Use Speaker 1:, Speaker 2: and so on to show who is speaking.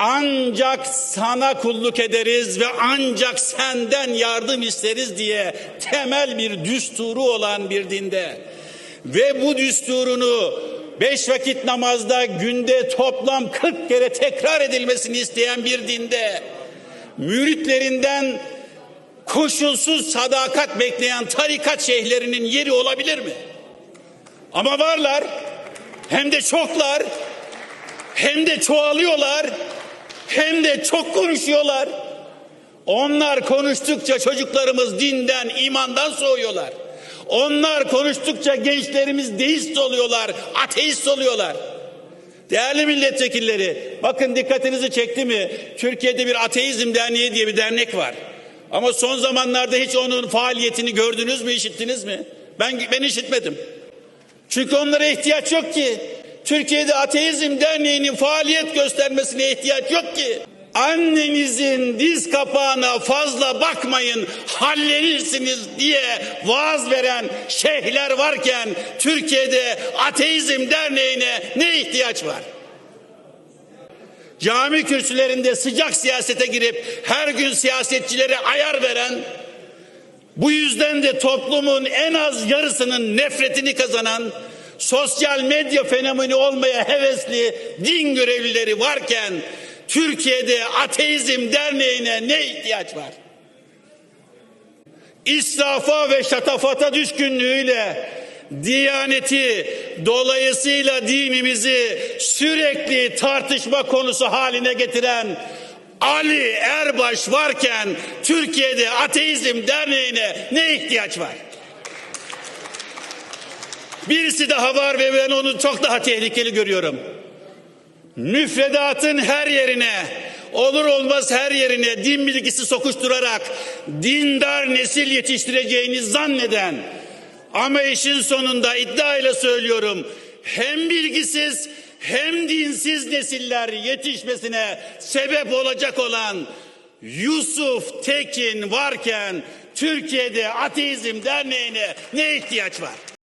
Speaker 1: ancak sana kulluk ederiz ve ancak senden yardım isteriz diye temel bir düsturu olan bir dinde ve bu düsturunu beş vakit namazda günde toplam 40 kere tekrar edilmesini isteyen bir dinde müritlerinden koşulsuz sadakat bekleyen tarikat şeyhlerinin yeri olabilir mi? Ama varlar hem de çoklar hem de çoğalıyorlar hem de çok konuşuyorlar. Onlar konuştukça çocuklarımız dinden, imandan soğuyorlar. Onlar konuştukça gençlerimiz deist oluyorlar, ateist oluyorlar. Değerli milletvekilleri, bakın dikkatinizi çekti mi? Türkiye'de bir ateizm derneği diye bir dernek var. Ama son zamanlarda hiç onun faaliyetini gördünüz mü, işittiniz mi? Ben ben işitmedim. Çünkü onlara ihtiyaç yok ki. Türkiye'de Ateizm Derneği'nin faaliyet göstermesine ihtiyaç yok ki. Annenizin diz kapağına fazla bakmayın hallenirsiniz diye vaaz veren şeyhler varken Türkiye'de Ateizm Derneği'ne ne ihtiyaç var? Cami kürsülerinde sıcak siyasete girip her gün siyasetçilere ayar veren bu yüzden de toplumun en az yarısının nefretini kazanan sosyal medya fenomeni olmaya hevesli din görevlileri varken Türkiye'de Ateizm Derneği'ne ne ihtiyaç var? İsrafa ve şatafata düşkünlüğüyle Diyaneti dolayısıyla dinimizi sürekli tartışma konusu haline getiren Ali Erbaş varken Türkiye'de Ateizm Derneği'ne ne ihtiyaç var? Birisi daha var ve ben onu çok daha tehlikeli görüyorum. Müfredatın her yerine olur olmaz her yerine din bilgisi sokuşturarak dindar nesil yetiştireceğini zanneden ama işin sonunda iddiayla söylüyorum hem bilgisiz hem dinsiz nesiller yetişmesine sebep olacak olan Yusuf Tekin varken Türkiye'de Ateizm Derneği'ne ne ihtiyaç var?